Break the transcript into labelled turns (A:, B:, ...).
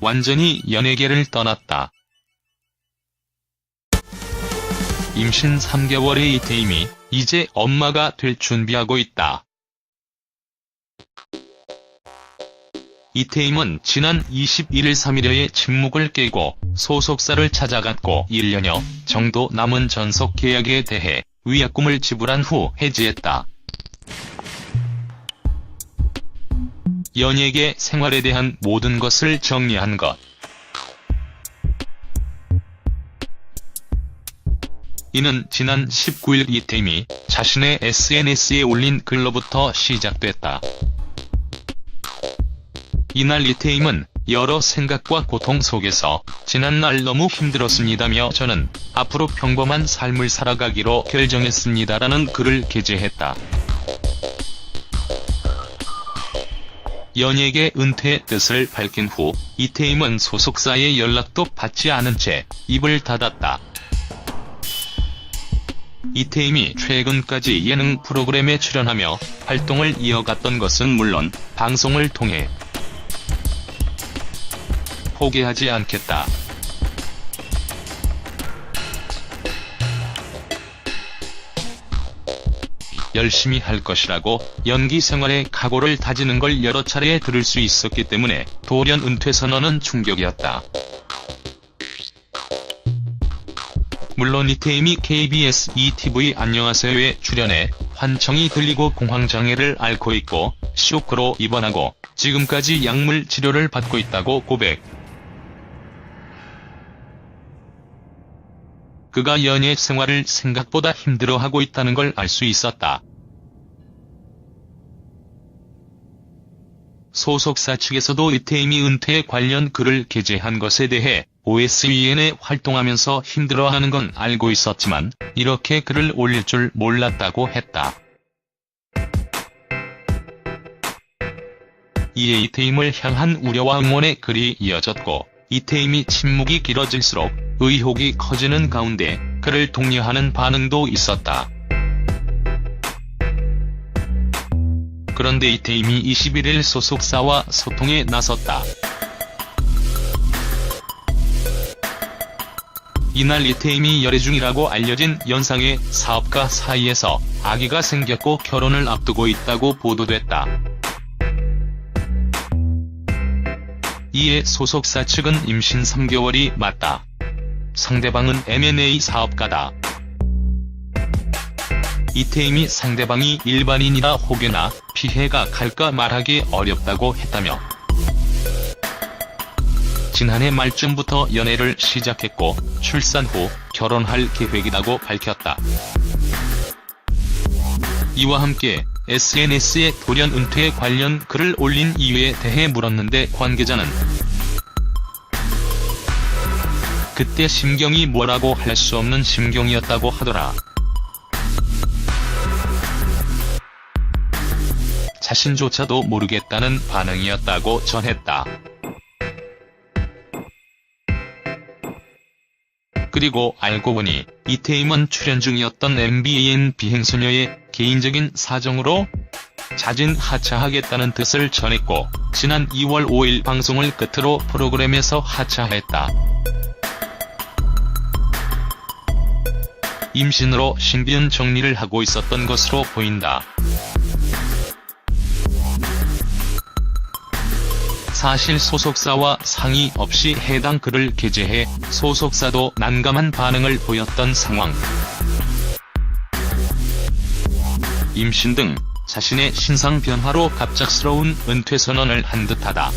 A: 완전히 연예계를 떠났다. 임신 3개월의 이태임이 이제 엄마가 될 준비하고 있다. 이태임은 지난 21일 3일여의 침묵을 깨고 소속사를 찾아갔고 1년여 정도 남은 전속 계약에 대해 위약금을 지불한 후 해지했다. 연예계 생활에 대한 모든 것을 정리한 것. 이는 지난 19일 이태임이 자신의 SNS에 올린 글로부터 시작됐다. 이날 이태임은 여러 생각과 고통 속에서 지난날 너무 힘들었습니다며 저는 앞으로 평범한 삶을 살아가기로 결정했습니다라는 글을 게재했다. 연예계 은퇴의 뜻을 밝힌 후 이태임은 소속사의 연락도 받지 않은 채 입을 닫았다. 이태임이 최근까지 예능 프로그램에 출연하며 활동을 이어갔던 것은 물론 방송을 통해 포기하지 않겠다. 열심히 할 것이라고 연기 생활에 각오를 다지는 걸 여러 차례 들을 수 있었기 때문에 돌연 은퇴 선언은 충격이었다. 물론 이태임이 KBS ETV 안녕하세요에 출연해 환청이 들리고 공황장애를 앓고 있고 쇼크로 입원하고 지금까지 약물 치료를 받고 있다고 고백. 그가 연예 생활을 생각보다 힘들어하고 있다는 걸 알 수 있었다. 소속사 측에서도 이태임이 은퇴 관련 글을 게재한 것에 대해 OSEN에 활동하면서 힘들어하는 건 알고 있었지만 이렇게 글을 올릴 줄 몰랐다고 했다. 이에 이태임을 향한 우려와 응원의 글이 이어졌고 이태임이 침묵이 길어질수록 의혹이 커지는 가운데 그를 독려하는 반응도 있었다. 그런데 이태임이 21일 소속사와 소통에 나섰다. 이날 이태임이 열애 중이라고 알려진 연상의 사업가 사이에서 아기가 생겼고 결혼을 앞두고 있다고 보도됐다. 이에 소속사 측은 임신 3개월이 맞다. 상대방은 M&A 사업가다. 이태임이 상대방이 일반인이라 혹여나 피해가 갈까 말하기 어렵다고 했다며 지난해 말쯤부터 연애를 시작했고 출산 후 결혼할 계획이라고 밝혔다. 이와 함께 SNS에 돌연 은퇴 관련 글을 올린 이유에 대해 물었는데 관계자는 그때 심경이 뭐라고 할 수 없는 심경이었다고 하더라. 자신조차도 모르겠다는 반응이었다고 전했다. 그리고 알고 보니 이태임은 출연 중이었던 MBN 비행소녀의 개인적인 사정으로 자진 하차하겠다는 뜻을 전했고 지난 2월 5일 방송을 끝으로 프로그램에서 하차했다. 임신으로 신비한 정리를 하고 있었던 것으로 보인다. 사실 소속사와 상의 없이 해당 글을 게재해 소속사도 난감한 반응을 보였던 상황. 임신 등 자신의 신상 변화로 갑작스러운 은퇴 선언을 한 듯하다.